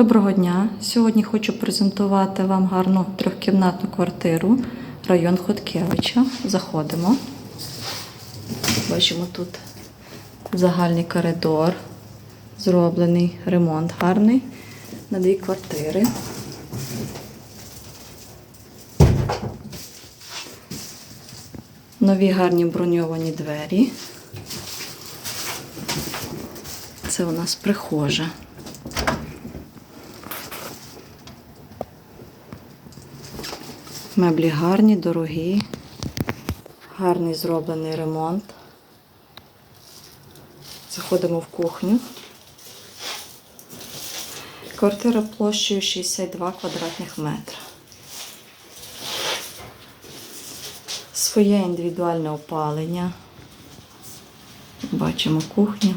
Доброго дня! Сьогодні хочу презентувати вам гарну трьохкімнатну квартиру, район Хоткевича. Заходимо. Бачимо тут загальний коридор, зроблений ремонт гарний на дві квартири. Нові гарні броньовані двері. Це у нас прихожа. Меблі гарні, дорогі, гарний зроблений ремонт. Заходимо в кухню. Квартира площею 62 квадратних метра. Своє індивідуальне опалення. Бачимо кухню.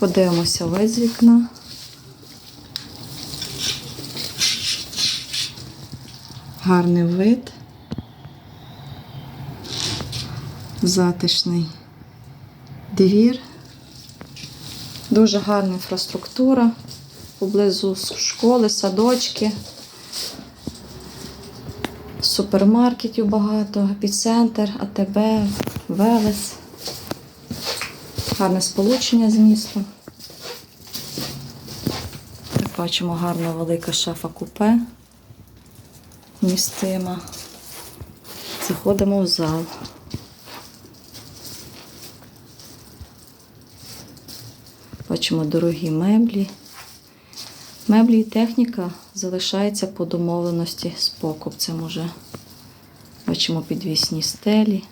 Подивимося весь вікна. Гарний вид. Затишний двір. Дуже гарна інфраструктура. Поблизу школи, садочки. Супермаркетів багато, епіцентр, АТБ, Велес. Гарне сполучення з містом. Так, бачимо гарна велика шафа купе. Містима. Заходимо в зал. Бачимо дорогі меблі. Меблі і техніка залишається по домовленості з покупцем уже. Бачимо підвісні стелі.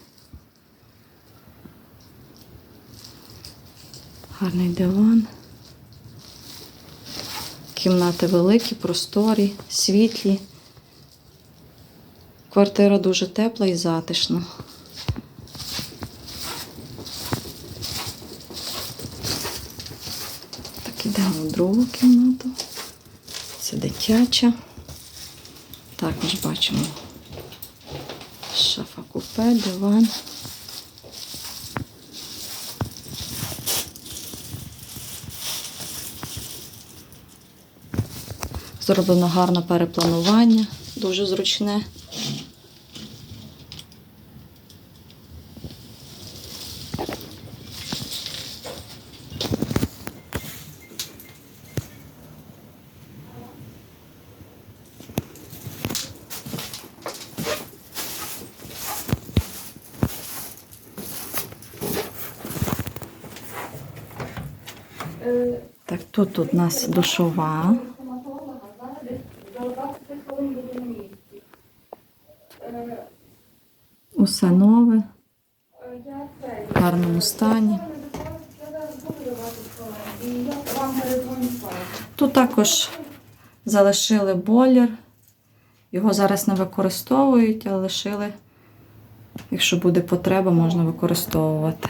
Гарний диван. Кімнати великі, просторі, світлі. Квартира дуже тепла і затишна. Так, ідемо в другу кімнату. Це дитяча. Також бачимо шафа купе, диван. Зроблено гарне перепланування, дуже зручне. Так, тут у нас душова. Усе нове, в гарному стані. Тут також залишили бойлер. Його зараз не використовують, а лишили, якщо буде потреба, можна використовувати.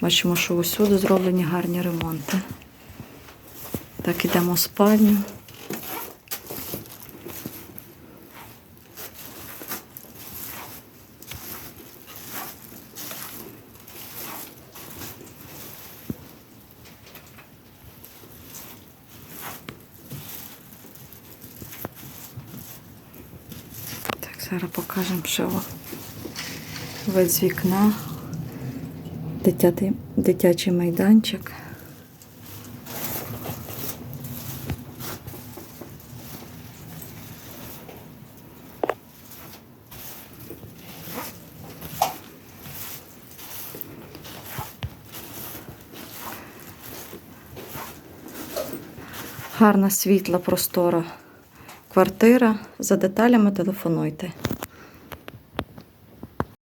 Бачимо, що усюди зроблені гарні ремонти. Так, ідемо в спальню. Так, зараз покажемо, що вид з вікна. Дитятий, дитячий майданчик. Гарна світла, простора квартира. За деталями телефонуйте.